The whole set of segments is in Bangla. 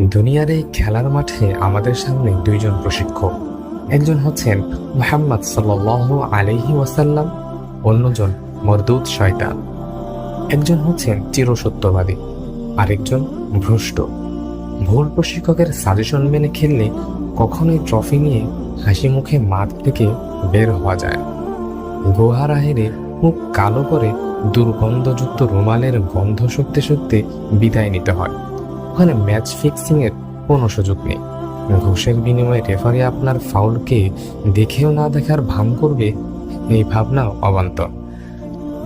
দুনিয়ার এই খেলার মাঠে আমাদের সামনে দুইজন প্রশিক্ষক। একজন হচ্ছেন মোহাম্মদ সাল্লাহ আলহি ওয়াসাল্লাম, অন্যজন মরদুদ শয়তান। একজন হচ্ছেন চিরসত্যবাদী, আরেকজন ভ্রষ্ট। ভুল প্রশিক্ষকের সাজেশন মেনে খেললে কখনোই ট্রফি নিয়ে হাসি মুখে মাঠ থেকে বের হওয়া যায়। গুহার আহেরে মুখ কালো করে দুর্গন্ধযুক্ত রুমালের গন্ধ শুকতে শুকতে বিদায় নিতে হয়। ওখানে ম্যাচ ফিক্সিং এর কোনো সুযোগ নেই। ঘুষের বিনিময়ে রেফারি আপনার ফাউলকে দেখেও না দেখার ভান করবে এই ভাবনা অবান্তর।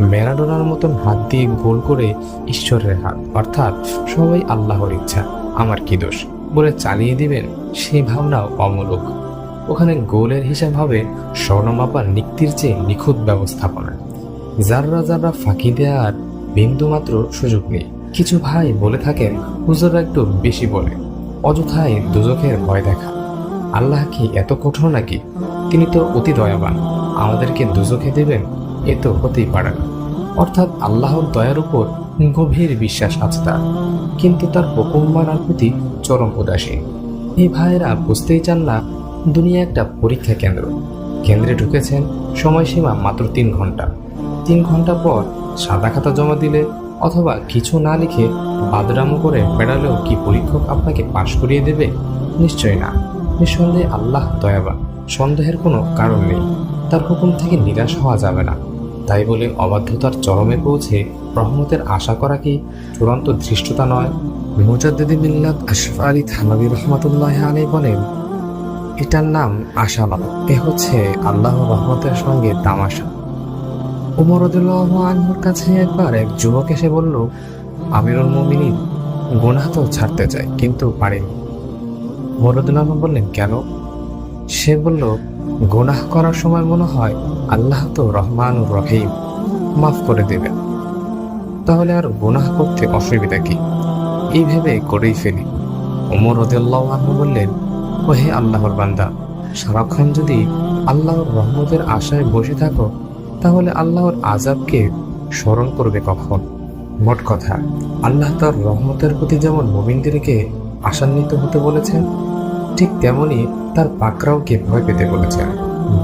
ম্যারাডোনার মতন হাত দিয়ে গোল করে ঈশ্বরের হাত, অর্থাৎ সবাই আল্লাহর ইচ্ছা, আমার কি দোষ? বলে চালিয়ে দিবেন সেই ভাবনাও অমূলক। ওখানে গোলের হিসাব হবে স্বর্ণমাপার নিক্তির চেয়ে নিখুঁত ব্যবস্থাপনা। যাররা যাররা ফাঁকি দেওয়ার বিন্দুমাত্র সুযোগ নেই। কিছু ভাই বলে থাকেন, হুজুররা একটু বেশি বলে। অযথায় দুজখের ভয় দেখা। আল্লাহ কি এত কঠোর নাকি? তিনি তো অতি দয়াবান। আমাদেরকে দুজখে দেবেন, এ তো হতেই পারে না। অর্থাৎ আল্লাহর দয়ার উপর গভীর বিশ্বাস আছে তার। কিন্তু তার হুকুম মানার প্রতি চরম উদাসীন। এই ভাইয়েরা বুঝতেই চান না, দুনিয়া একটা পরীক্ষা কেন্দ্র। কেন্দ্রে ঢুকেছেন সময়সীমা মাত্র তিন ঘণ্টা। তিন ঘণ্টা পর সাদা খাতা জমা দিলে অথবা কিছু না লিখে বাদরাম করে বেড়ালেও কি পরীক্ষক আপনাকে পাশ করিয়ে দেবে? নিশ্চয় না। নিঃসন্দেহে আল্লাহ দয়াবান, সন্দেহের কোনো কারণ নেই। তার হুকুম থেকে নিরাশ হওয়া যাবে না। তাই বলে অবাধ্যতার চরমে পৌঁছে রহমতের আশা করা কি চূড়ান্ত ধৃষ্টতা নয়? মুজাদ্দিদি মিল্লাত আশফ আলী থানবী রহমতুল্লাহ আলী বলেন, এটার নাম আশালত এ হচ্ছে আল্লাহ রহমতের সঙ্গে তামাশা। উমর আনহুর কাছে একবার এক যুবক এসে বলল, আমিরুল মুমিনিন, গুনাহ তো ছাড়তে চাই, কিন্তু পারিনি। মরদুল্লাহ বললেন, কেন? সে বলল, গুনাহ করার সময় মনে হয় আল্লাহ তো রহমান রহিম, মাফ করে দেবেন। তাহলে আর গুনাহ করতে অসুবিধা কি? এই ভেবে করেই ফেলি। ওমর রদুল্লাহ বললেন ও হে আল্লাহর বান্দা, সারাক্ষণ যদি আল্লাহর রহমতের আশায় বসে থাকো তাহলে আল্লাহর আজাবকে স্মরণ করবে কখন? মোট কথা, আল্লাহ তার রহমতের প্রতি যেমন মোমিনদেরকে আশান্বিত হতে বলেছেন, ঠিক তেমনি তার পাকরাওকে ভয় পেতে বলেছেন।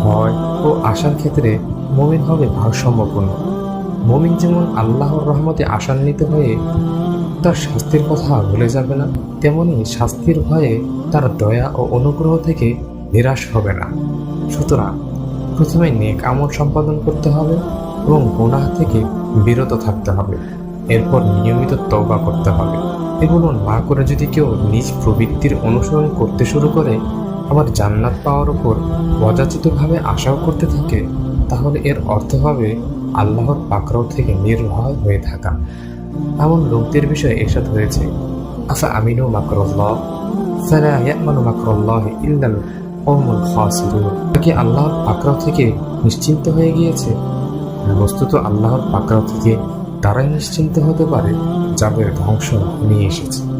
ভয় ও আশার ক্ষেত্রে মমিন হবে ভারসাম্যপূর্ণ মমিন যেমন আল্লাহর রহমতে আশান্বিত হয়ে তার শাস্তির কথা ভুলে যাবে না, তেমনি শাস্তির ভয়ে তার দয়া ও অনুগ্রহ থেকে নিরাশ হবে না। সুতরাং প্রথমে নেক আমল সম্পাদন করতে হবে এবং গুনাহ থেকে বিরত থাকতে হবে। এরপর নিয়মিত তওবা করতে হবে। এগুলো না করে যদি কেউ নিজ প্রবৃত্তির অনুসরণ করতে শুরু করে, আবার জান্নাত পাওয়ার উপর অযাচিতভাবে আশাও করতে থাকে, তাহলে এর অর্থ হবে আল্লাহর পাকড়াও থেকে নির্ভয় হয়ে থাকা। এমন লোকদের বিষয়ে এরশাদ হয়েছে, আফা আমিনু মাকরুল্লাহ? ফালা ইয়ামানু ইল্লাল কওমুল খাসিরুন কি আল্লাহর পাকড়াও থেকে নিশ্চিন্ত হয়ে গিয়েছে। বস্তুত আল্লাহর পাকড়াও থেকে তারাই নিশ্চিন্ত হতে পারে, যাদের ধ্বংস নিয়ে এসেছে।